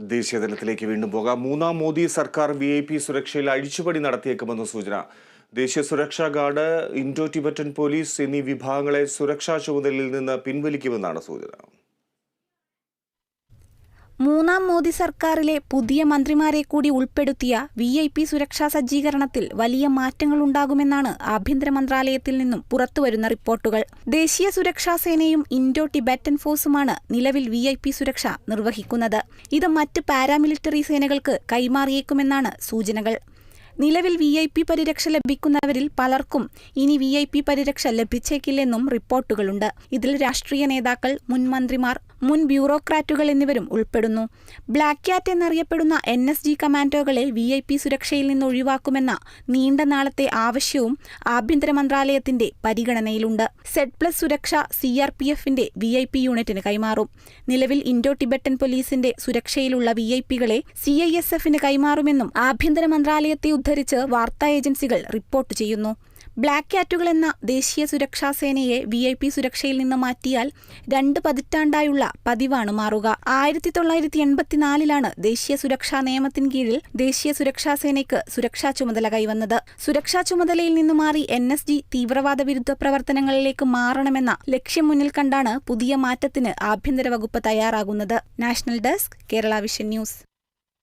ദേശീയതലത്തിലേക്ക് വീണ്ടും പോകാം. മൂന്നാം മോദി സർക്കാർ വി ഐ പി സുരക്ഷയിൽ അഴിച്ചുപടി നടത്തിയേക്കുമെന്ന സൂചന. ദേശീയ സുരക്ഷാ ഗാർഡ് ഇൻഡോ ടിബറ്റൻ പോലീസ് എന്നീ വിഭാഗങ്ങളെ സുരക്ഷാ ചുമതലയിൽ നിന്ന് പിൻവലിക്കുമെന്നാണ് സൂചന. മൂന്നാം മോദി സർക്കാരിലെ പുതിയ മന്ത്രിമാരെ കൂടി ഉൾപ്പെടുത്തിയ വി ഐ പി സുരക്ഷാ സജ്ജീകരണത്തിൽ വലിയ മാറ്റങ്ങളുണ്ടാകുമെന്നാണ് ആഭ്യന്തര മന്ത്രാലയത്തിൽ നിന്നും പുറത്തുവരുന്ന റിപ്പോർട്ടുകൾ. ദേശീയ സുരക്ഷാ സേനയും ഇൻഡോ ടിബറ്റൻ ഫോഴ്സുമാണ് നിലവിൽ വി ഐ പി സുരക്ഷ നിർവഹിക്കുന്നത്. ഇത് മറ്റ് പാരാമിലിറ്ററി സേനകൾക്ക് കൈമാറിയേക്കുമെന്നാണ് സൂചനകൾ. നിലവിൽ വി ഐ പി പരിരക്ഷ ലഭിക്കുന്നവരിൽ പലർക്കും ഇനി വി ഐ പി പരിരക്ഷ ലഭിച്ചേക്കില്ലെന്നും റിപ്പോർട്ടുകളുണ്ട്. ഇതിൽ രാഷ്ട്രീയ നേതാക്കൾ മുൻ മന്ത്രിമാർ മുൻ ബ്യൂറോക്രാറ്റുകൾ എന്നിവരും ഉൾപ്പെടുന്നു. ബ്ലാക്ക് ക്യാറ്റ് എന്നറിയപ്പെടുന്ന എൻ എസ് ജി കമാൻഡോകളെ വി ഐ പി സുരക്ഷയിൽ നിന്ന് ഒഴിവാക്കുമെന്ന നീണ്ട നാളത്തെ ആവശ്യവും ആഭ്യന്തര മന്ത്രാലയത്തിന്റെ പരിഗണനയിലുണ്ട്. സെഡ് പ്ലസ് സുരക്ഷ സി ആർ പി എഫിന്റെ വി ഐ പി യൂണിറ്റിന് കൈമാറും. നിലവിൽ ഇൻഡോ ടിബറ്റൻ പോലീസിന്റെ സുരക്ഷയിലുള്ള വി ഐ പികളെ സി ഐ എസ് എഫിന് കൈമാറുമെന്നും ആഭ്യന്തര മന്ത്രാലയത്തെ ഉദ്ധരിച്ച് വാർത്താ ഏജൻസികൾ റിപ്പോർട്ട് ചെയ്യുന്നു. ബ്ലാക്ക് ക്യാറ്റുകൾ എന്ന ദേശീയ സുരക്ഷാ സേനയെ വി ഐ പി സുരക്ഷയിൽ നിന്ന് മാറ്റിയാൽ രണ്ട് പതിറ്റാണ്ടായുള്ള പതിവാണ് മാറുക. ആയിരത്തി തൊള്ളായിരത്തി എൺപത്തിനാലിലാണ് ദേശീയ സുരക്ഷാ നിയമത്തിന് കീഴിൽ ദേശീയ സുരക്ഷാ സേനയ്ക്ക് സുരക്ഷാ ചുമതല കൈവന്നത്. സുരക്ഷാ ചുമതലയിൽ നിന്ന് മാറി എൻ എസ് ജി തീവ്രവാദ വിരുദ്ധ പ്രവർത്തനങ്ങളിലേക്ക് മാറണമെന്ന ലക്ഷ്യം മുന്നിൽ കണ്ടാണ് പുതിയ മാറ്റത്തിന് ആഭ്യന്തര വകുപ്പ് തയ്യാറാകുന്നത്. National desk Kerala vision news.